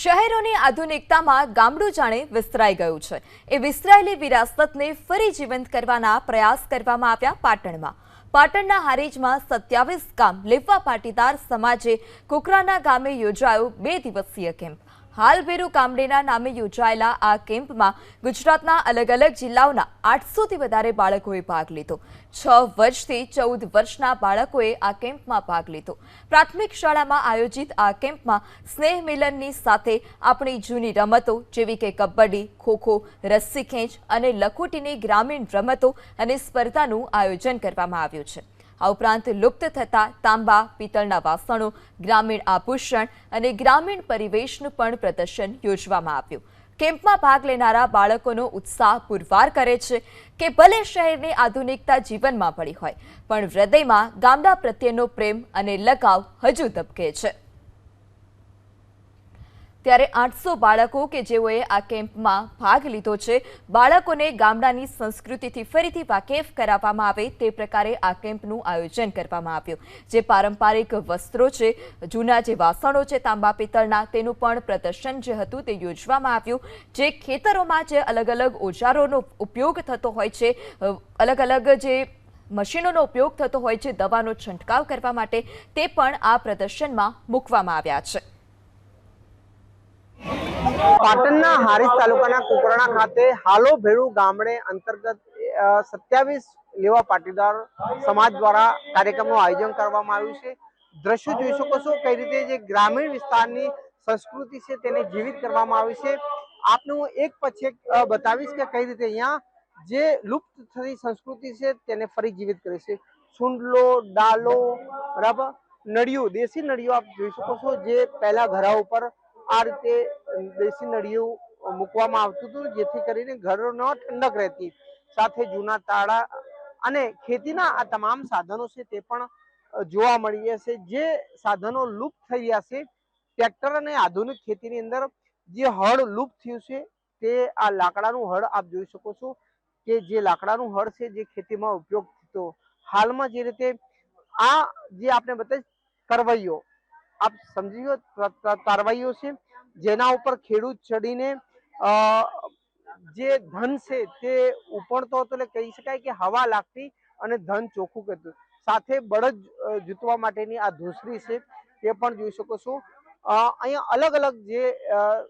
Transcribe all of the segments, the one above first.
શહેરોની આધુનિકતામાં ગામડું જાણે વિસ્તરાઈ ગયું છે. એ વિસ્તરાયેલી વિરાસતને ફરી જીવંત કરવાના પ્રયાસ કરવામાં આવ્યા પાટણમાં. પાટણના હારીજમાં સત્યાવીસ ગામ લેવા પાટીદાર સમાજે કુકરાના ગામે યોજાયો બે દિવસીય કેમ્પ. હાલ ભેરુ કામડેના નામે યોજાયેલા આ કેમ્પમાં ગુજરાતના અલગ અલગ જિલ્લાઓના આઠસોથી વધારે બાળકોએ ભાગ લીધો. છ વર્ષથી ચૌદ વર્ષના બાળકોએ આ કેમ્પમાં ભાગ લીધો. પ્રાથમિક શાળામાં આયોજિત આ કેમ્પમાં સ્નેહ મિલનની સાથે આપણી જૂની રમતો જેવી કે કબડ્ડી, ખોખો, રસ્સી ખેંચ અને લખોટીની ગ્રામીણ રમતો અને સ્પર્ધાનું આયોજન કરવામાં આવ્યું છે. આ ઉપરાંત લુપ્ત થતા તાંબા, પિત્તળના વાસણો, ગ્રામીણ આભૂષણ અને ગ્રામીણ પરિવેશનું પણ પ્રદર્શન યોજવામાં આવ્યું. કેમ્પમાં ભાગ લેનારા બાળકોનો ઉત્સાહ પુરવાર કરે છે કે ભલે શહેરની આધુનિકતા જીવનમાં પડી હોય, પણ હૃદયમાં ગામડા પ્રત્યેનો પ્રેમ અને લગાવ હજુ ધબકે છે. ત્યારે આઠસો બાળકો કે જેઓએ આ કેમ્પમાં ભાગ લીધો છે, બાળકોને ગામડાની સંસ્કૃતિથી ફરીથી વાકેફ કરાવવામાં આવે તે પ્રકારે આ કેમ્પનું આયોજન કરવામાં આવ્યું. જે પારંપરિક વસ્ત્રો છે, જૂના જે વાસણો છે, તાંબા પિત્તળના, તેનું પણ પ્રદર્શન જે હતું તે યોજવામાં આવ્યું. જે ખેતરોમાં જે અલગ અલગ ઓજારોનો ઉપયોગ થતો હોય છે અલગ અલગ જે મશીનોનો ઉપયોગ થતો હોય છે, દવાનો છંટકાવ કરવા માટે તે પણ આ પ્રદર્શનમાં મૂકવામાં આવ્યા છે. પાટણના હારીજ તાલુકાના કુકરણા ખાતે હાલો ભેળુ ગામડે અંતર્ગત સત્યાવીસ લેવા પાટીદાર સમાજ દ્વારા કાર્યક્રમનું આયોજન કરવામાં આવ્યું છે. દ્રશ્યો જોઈ શકો છો કઈ રીતે જે ગ્રામીણ વિસ્તારની સંસ્કૃતિ છે તેને જીવિત કરવામાં આવી છે. આપનું એક પછી એક બતાવીશ કે કઈ રીતે અહીંયા જે લુપ્ત થતી સંસ્કૃતિ છે તેને ફરી જીવિત કરે છે. સુંડલો, ડાલો, બરાબર? નળિયું, દેશી નળિયું આપ જોઈ શકો છો જે પહેલા ઘરા ઉપર આ રીતે દેશી નળિયું મૂકવામાં આવતું હતું, જેથી કરીને ઘરોનો ઠંડક રહેતી. સાથે જૂના તાળા અને ખેતીના આ તમામ સાધનો છે તે પણ જોવા મળી જશે જે સાધનો લુપ્ત થઈ ગયા છે, ટ્રેક્ટર અને આધુનિક ખેતીની અંદર જે હળ લુપ્ત થયું છે, તે આ લાકડાનું હળ આપ જોઈ શકો છો કે જે લાકડાનું હળ છે જે ખેતીમાં ઉપયોગ થતો. હાલમાં જે રીતે આ જે આપણે બતાવી કરવૈયો આપ સમજી ગયો ત- છે, જેના ઉપર ખેડૂત ચડીને જે ધન છે તે ઉપડતો હતો એટલે કહી શકાય કે હવા લાગતી અને ધન ચોખ્ખું કરતું સાથે બળદ જૂતવા માટેની આ ધૂસરી છે, તે પણ જોઈ શકો છો. અહીંયા અલગ અલગ જે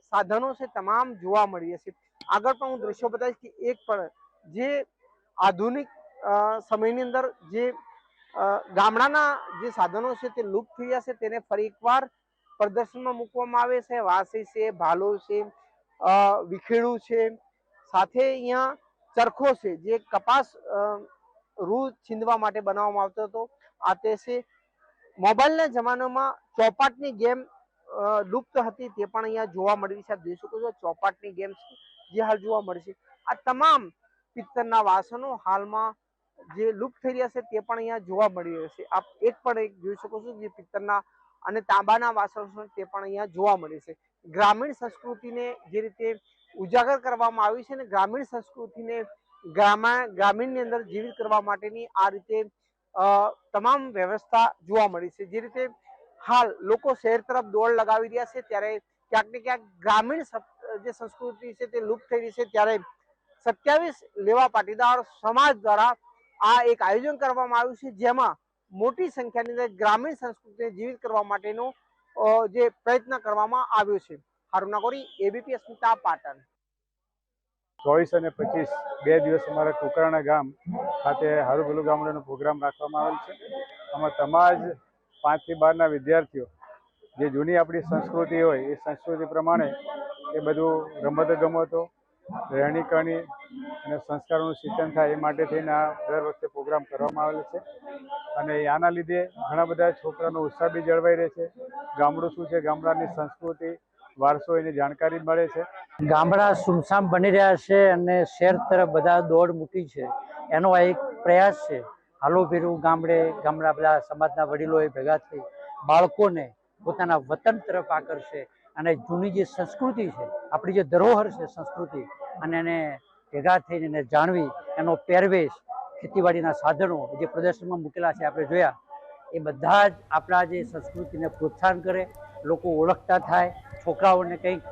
સાધનો છે, તમામ જોવા મળી છે આગળ પણ હું દ્રશ્યો બતાવીશ કે એક પણ જે આધુનિક સમયની અંદર જે ગામડાના જે સાધનો છે તે લુપ્ત થઈ છે, તેને ફરી એકવાર પ્રદર્શનમાં મૂકવામાં આવે છે. વાંસી છે, ભાલો છે વિખેડું છે. સાથે અહીંયા ચરખો છે, જે કપાસ રૂ છીંદવા માટે બનાવવામાં આવતો હતો. આ તે છે. મોબાઈલના જમાનામાં ચોપાટની ગેમ લુપ્ત હતી, તે પણ અહીંયા જોવા મળી છે. જોઈ શકો છો, ચોપાટની ગેમ જે હાલ જોવા મળે છે. આ તમામ પિત્તરના વાસણો હાલમાં જે લુપ્ત થઈ રહ્યા છે તે પણ અહીંયા જોવા મળી રહ્યા છે. આપ એક પણ એક જોઈ શકો છો જે પિત્તળના અને તાંબાના વાસણો તે પણ અહીંયા જોવા મળે છે. ગ્રામીણ સંસ્કૃતિને જે રીતે ઉજાગર કરવામાં આવી છે ને ગ્રામીણ સંસ્કૃતિને ગ્રામા, ગ્રામીણની અંદર જીવિત કરવા માટેની આ રીતે તમામ વ્યવસ્થા જોવા મળી છે. જે રીતે હાલ લોકો શહેર તરફ દોડ લગાવી રહ્યા છે ત્યારે ક્યાંક ને ક્યાંક ગ્રામીણ જે સંસ્કૃતિ છે તે લુપ્ત થઈ રહી છે ત્યારે સત્યાવીસ લેવા પાટીદાર સમાજ દ્વારા આ એક આયોજન કરવામાં આવ્યું છે, જેમાં મોટી સંખ્યાની અંદર ગ્રામીણ સંસ્કૃતિને જીવિત કરવા માટેનો જે પ્રયત્ન કરવામાં આવ્યો છે. હારુનાગોરી એબીપી અસ્મિતા પાટણ. ચોવીસ અને પચીસ, બે દિવસ અમારા કુકરાણા ગામ ખાતે હારુભેલું ગામડાનો પ્રોગ્રામ રાખવામાં આવેલ છે. આમાં સમાજ પાંચથી બારના વિદ્યાર્થીઓ, જે જૂની આપણી સંસ્કૃતિ હોય, એ સંસ્કૃતિ પ્રમાણે એ બધું રમતો ગમતો રહેણી કરણી અને સંસ્કારોનું સિંચન થાય એ માટે થઈને આ દર વખતે પ્રોગ્રામ કરવામાં આવેલો છે. અને આના લીધે ઘણા બધા છોકરાનો ઉત્સાહ બી જળવાઈ રહે છે. ગામડું શું છે? ગામડાની સંસ્કૃતિ, વારસો એની જાણકારી મળે છે. ગામડા સુમસામ બની રહ્યા છે અને શહેર તરફ બધા દોડ મૂકી છે. એનો આ એક પ્રયાસ છે. હાલો ભેરું ગામડે, ગામડા બધા સમાજના વડીલોએ ભેગા થઈ બાળકોને પોતાના વતન તરફ આકર્ષે અને જૂની જે સંસ્કૃતિ છે, આપણી જે ધરોહર છે સંસ્કૃતિ, અને એને ભેગા થઈને એને જાણવી, એનો પહેરવેશ ખેતીવાડીના સાધનો જે પ્રદર્શનમાં મૂકેલા છે આપણે જોયા, એ બધા જ આપણા જે સંસ્કૃતિને પ્રોત્સાહન કરે, લોકો ઓળખતા થાય, છોકરાઓને કંઈક